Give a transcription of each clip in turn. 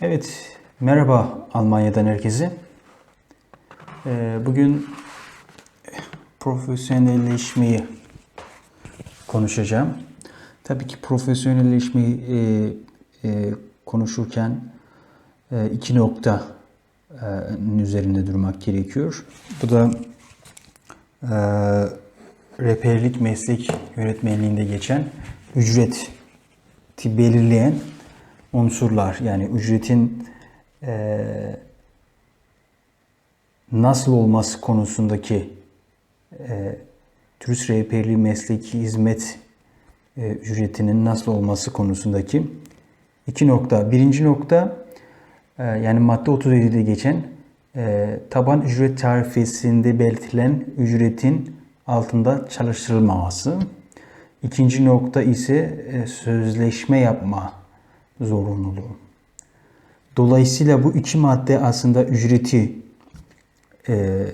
Evet, merhaba Almanya'dan herkese. Ee, bugün profesyonelleşmeyi konuşacağım. Tabii ki profesyonelleşmeyi e, e, konuşurken e, iki nokta üzerinde durmak gerekiyor. Bu da rehberlik meslek yönetmenliğinde geçen ücreti belirleyen unsurlar yani ücretin e, nasıl olması konusundaki e, turist rehberliği mesleki hizmet e, ücretinin nasıl olması konusundaki iki nokta. Birinci nokta e, yani madde 37'de geçen e, taban ücret tarifesinde belirtilen ücretin altında çalıştırılmaması. İkinci nokta ise e, sözleşme yapma zorunluluğu. Dolayısıyla bu iki madde aslında ücreti e,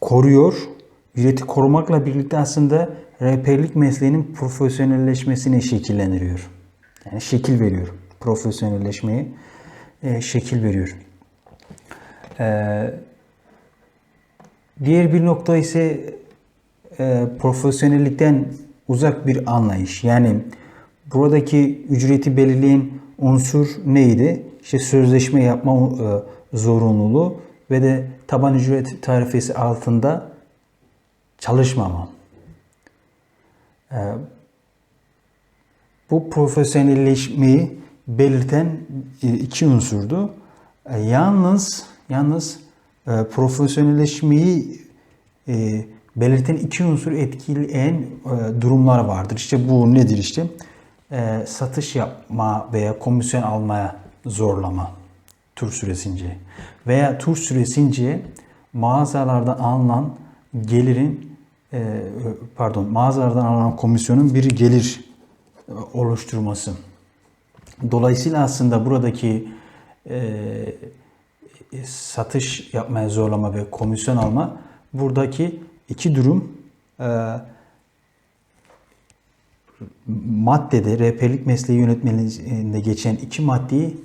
koruyor. Ücreti korumakla birlikte aslında rehberlik mesleğinin profesyonelleşmesine şekillendiriyor. Yani şekil veriyor. Profesyonelleşmeye e, şekil veriyor. E, diğer bir nokta ise e, profesyonellikten uzak bir anlayış. Yani buradaki ücreti belirleyen unsur neydi? İşte sözleşme yapma e, zorunluluğu ve de taban ücret tarifesi altında çalışmama. E, bu profesyonelleşmeyi belirten e, iki unsurdu. Yalnız yalnız profesyonelleşmeyi belirten iki unsur etkileyen durumlar vardır. İşte bu nedir işte? E, satış yapma veya komisyon almaya zorlama tur süresince veya tur süresince mağazalardan alınan gelirin e, pardon mağazalardan alınan komisyonun bir gelir e, oluşturması. Dolayısıyla aslında buradaki e, e, satış yapmaya zorlama ve komisyon alma buradaki iki durum e, maddede rehberlik mesleği yönetmeliğinde geçen iki maddeyi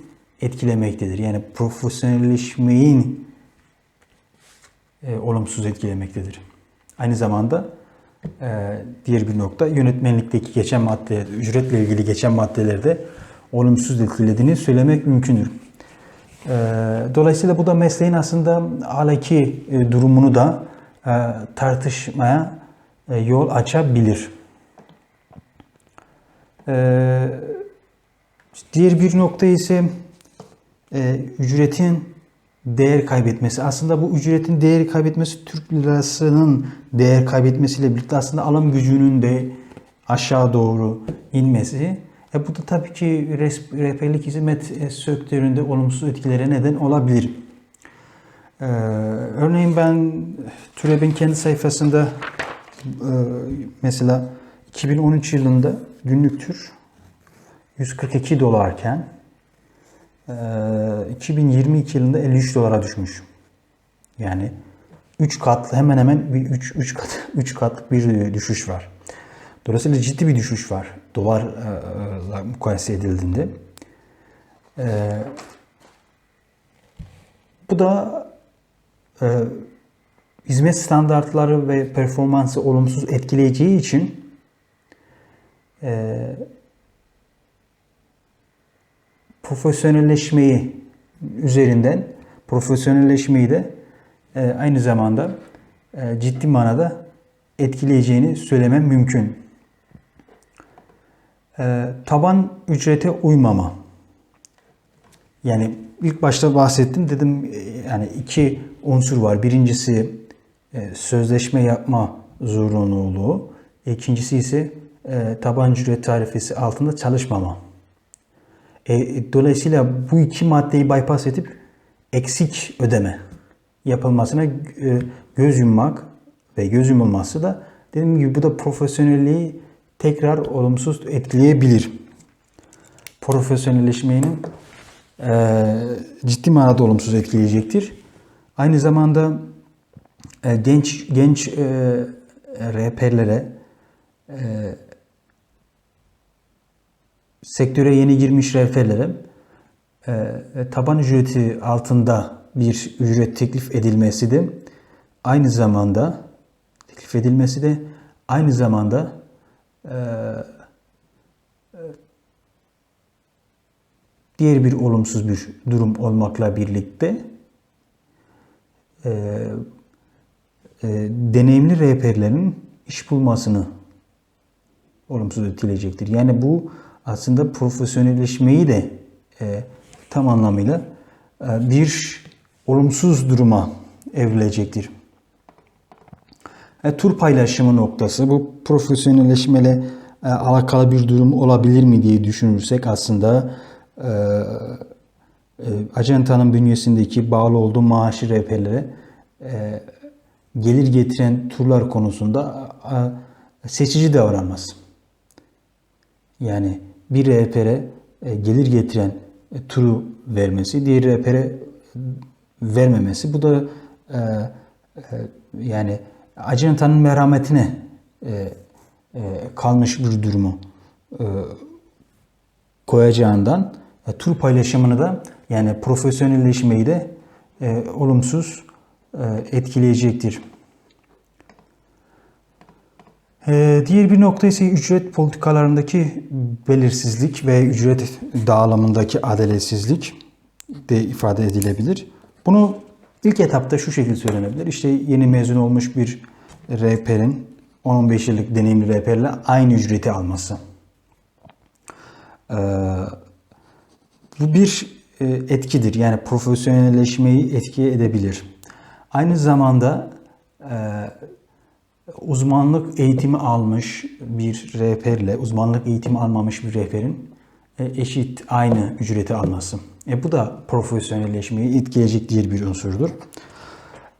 etkilemektedir. Yani profesyonelleşmeyin e, olumsuz etkilemektedir. Aynı zamanda e, diğer bir nokta yönetmenlikteki geçen madde, ücretle ilgili geçen maddelerde olumsuz etkilediğini söylemek mümkündür. E, dolayısıyla bu da mesleğin aslında alaki e, durumunu da e, tartışmaya e, yol açabilir. E, diğer bir nokta ise ücretin değer kaybetmesi. Aslında bu ücretin değer kaybetmesi Türk lirasının değer kaybetmesiyle birlikte aslında alım gücünün de aşağı doğru inmesi. E bu da tabii ki rehberlik hizmet sektöründe olumsuz etkilere neden olabilir. Ee, örneğin ben TÜREB'in kendi sayfasında e, mesela 2013 yılında günlük tür 142 dolarken e, 2022 yılında 53 dolara düşmüş. Yani 3 katlı hemen hemen bir 3 3 kat 3 katlık bir düşüş var. Dolayısıyla ciddi bir düşüş var dolarla mukayese edildiğinde. E, bu da e, hizmet standartları ve performansı olumsuz etkileyeceği için e, profesyonelleşmeyi üzerinden profesyonelleşmeyi de e, aynı zamanda e, ciddi manada etkileyeceğini söylemem mümkün. E, taban ücrete uymama. Yani ilk başta bahsettim dedim e, yani iki unsur var. Birincisi e, sözleşme yapma zorunluluğu. İkincisi ise e, taban ücret tarifesi altında çalışmama. E, dolayısıyla bu iki maddeyi bypass edip eksik ödeme yapılmasına e, göz yummak ve göz yumulması da dediğim gibi bu da profesyonelliği tekrar olumsuz etkileyebilir. Profesyonelleşmenin e, ciddi manada olumsuz etkileyecektir. Aynı zamanda e, genç genç e, rehberlere e, sektöre yeni girmiş rehberlere e, e, taban ücreti altında bir ücret teklif edilmesi de aynı zamanda teklif edilmesi de aynı zamanda e, diğer bir olumsuz bir durum olmakla birlikte e, e, deneyimli rehberlerin iş bulmasını olumsuz etkileyecektir. Yani bu aslında profesyonelleşmeyi de e, tam anlamıyla e, bir olumsuz duruma evrilecektir. E, tur paylaşımı noktası bu profesyonelleşmeyle e, alakalı bir durum olabilir mi diye düşünürsek aslında e, e, acentanın bünyesindeki bağlı olduğu maaşı rehberlere e, gelir getiren turlar konusunda e, seçici davranmaz. Yani bir rehbere e, gelir getiren e, turu vermesi, diğer rehbere vermemesi. Bu da e, e, yani acentanın merhametine e, e, kalmış bir durumu e, koyacağından e, tur paylaşımını da yani profesyonelleşmeyi de e, olumsuz e, etkileyecektir. Ee, diğer bir nokta ise ücret politikalarındaki belirsizlik ve ücret dağılımındaki adaletsizlik de ifade edilebilir. Bunu ilk etapta şu şekilde söylenebilir. İşte yeni mezun olmuş bir rehberin 10-15 yıllık deneyimli rehberle aynı ücreti alması. Ee, bu bir e, etkidir. Yani profesyonelleşmeyi etki edebilir. Aynı zamanda e, uzmanlık eğitimi almış bir rehberle uzmanlık eğitimi almamış bir rehberin e, eşit aynı ücreti alması. E bu da profesyonelleşmeyi etkileyecek diğer bir unsurdur.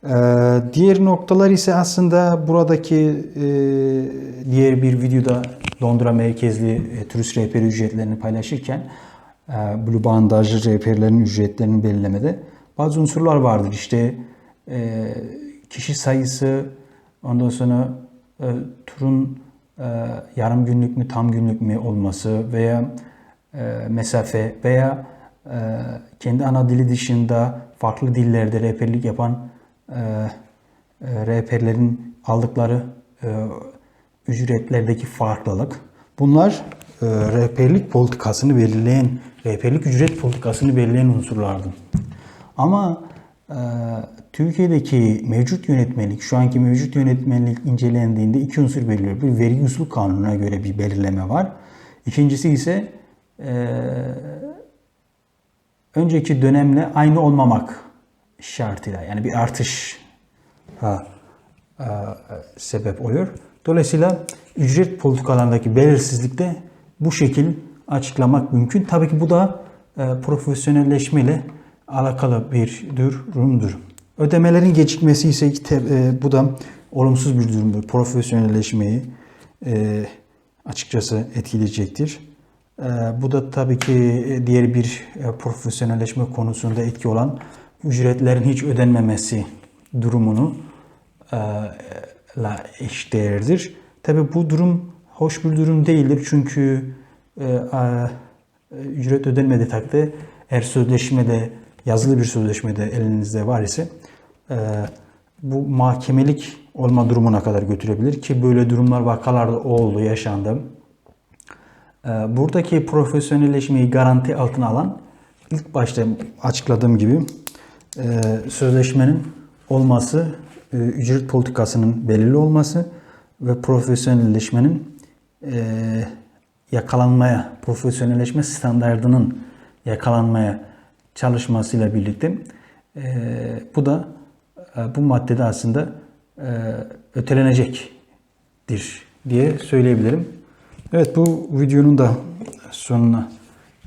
E, diğer noktalar ise aslında buradaki e, diğer bir videoda Londra merkezli e, turist rehberi ücretlerini paylaşırken e, Blue Bandajlı rehberlerin ücretlerini belirlemede bazı unsurlar vardır. İşte e, kişi sayısı, Ondan sonra e, turun e, yarım günlük mü tam günlük mü olması veya e, mesafe veya e, kendi ana dili dışında farklı dillerde rehberlik yapan e, e, rehberlerin aldıkları e, ücretlerdeki farklılık. Bunlar e, rehberlik politikasını belirleyen, rehberlik ücret politikasını belirleyen unsurlardı. Ama Türkiye'deki mevcut yönetmelik, şu anki mevcut yönetmelik incelendiğinde iki unsur belirliyor. Bir vergi usul kanununa göre bir belirleme var. İkincisi ise e, önceki dönemle aynı olmamak şartıyla yani bir artış ha, e, sebep oluyor. Dolayısıyla ücret politikalarındaki belirsizlikte bu şekil açıklamak mümkün. Tabii ki bu da e, profesyonelleşmeyle alakalı bir durumdur. Ödemelerin gecikmesi ise e, bu da olumsuz bir durumdur. Profesyonelleşmeyi e, açıkçası etkileyecektir. E, bu da tabii ki diğer bir e, profesyonelleşme konusunda etki olan ücretlerin hiç ödenmemesi durumunu e, la eşdeğerdir. Tabii bu durum hoş bir durum değildir çünkü e, e, ücret ödenmediği takdirde eğer sözleşmede yazılı bir sözleşmede elinizde var ise e, bu mahkemelik olma durumuna kadar götürebilir ki böyle durumlar vakalarda oldu, yaşandı. E, buradaki profesyonelleşmeyi garanti altına alan ilk başta açıkladığım gibi e, sözleşmenin olması, ücret politikasının belirli olması ve profesyonelleşmenin yakalanmaya, profesyonelleşme standartının yakalanmaya çalışmasıyla birlikte e, bu da e, bu maddede aslında e, ötelenecektir diye söyleyebilirim. Evet bu videonun da sonuna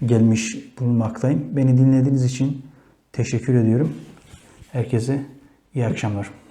gelmiş bulunmaktayım. Beni dinlediğiniz için teşekkür ediyorum. Herkese iyi akşamlar.